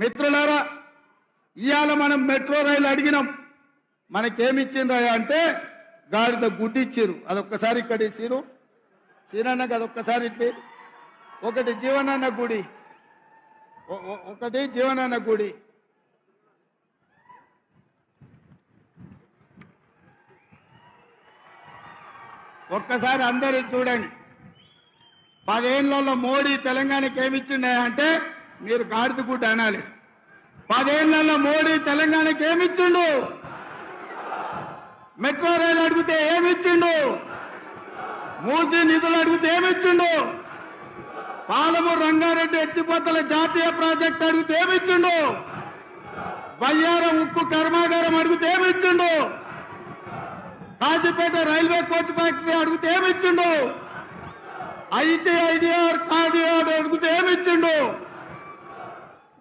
మిత్రులారా ఇవాళ మనం మెట్రో రైలు అడిగినాం. మనకేమిచ్చిండ్రయ్యా అంటే గాడిద గుడ్డి ఇచ్చిర్రు అదొక్కసారి ఇక్కడ సీను సీనన్నకి అదొక్కసారి ఇట్లే. ఒకటి జీవనన్న గుడి. ఒకటి జీవనన్న గుడి. ఒక్కసారి అందరూ చూడండి. పదేళ్ళలో మోడీ తెలంగాణకి ఏమిచ్చిండే అంటే మీరు గాడిద గుడ్డ అనాలి. పదేళ్ళలో మోడీ తెలంగాణకి ఏమిచ్చిండు? మెట్రో రైలు అడిగితే ఏమిచ్చిండు? మూసీ నిధులు అడిగితే ఏమిచ్చిండు? పాలమూరు రంగారెడ్డి ఎత్తిపోతల జాతీయ ప్రాజెక్ట్ అడిగితే ఏమిచ్చిండు? బయ్యారం ఉక్కు కర్మాగారం అడిగితే ఏమిచ్చిండు? కాజీపేట రైల్వే కోచ్ ఫ్యాక్టరీ అడిగితే ఏమిచ్చిండు? ఐటీ ఐడిఆర్ కార్డు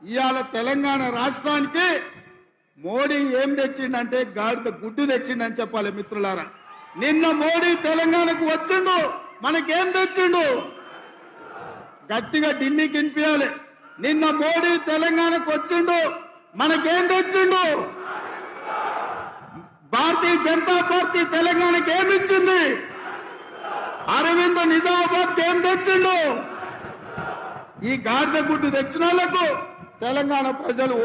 ఇవాళ తెలంగాణ రాష్ట్రానికి మోడీ ఏం తెచ్చిండంటే గాడిద గుడ్డు తెచ్చిండని చెప్పాలి మిత్రులారా. నిన్న మోడీ తెలంగాణకు వచ్చిండు మనకేం తెచ్చిండు? గట్టిగా ఢిల్లీ వినిపించాలి నిన్న మోడీ తెలంగాణకు వచ్చిండు మనకేం తెచ్చిండు? భారతీయ జనతా పార్టీ తెలంగాణకి ఏమి ఇచ్చింది? అరవింద్ నిజామాబాద్ ఏం తెచ్చిండు? ఈ గాడిద గుడ్డు తెచ్చిన వాళ్ళకు తెలంగాణ ప్రజలు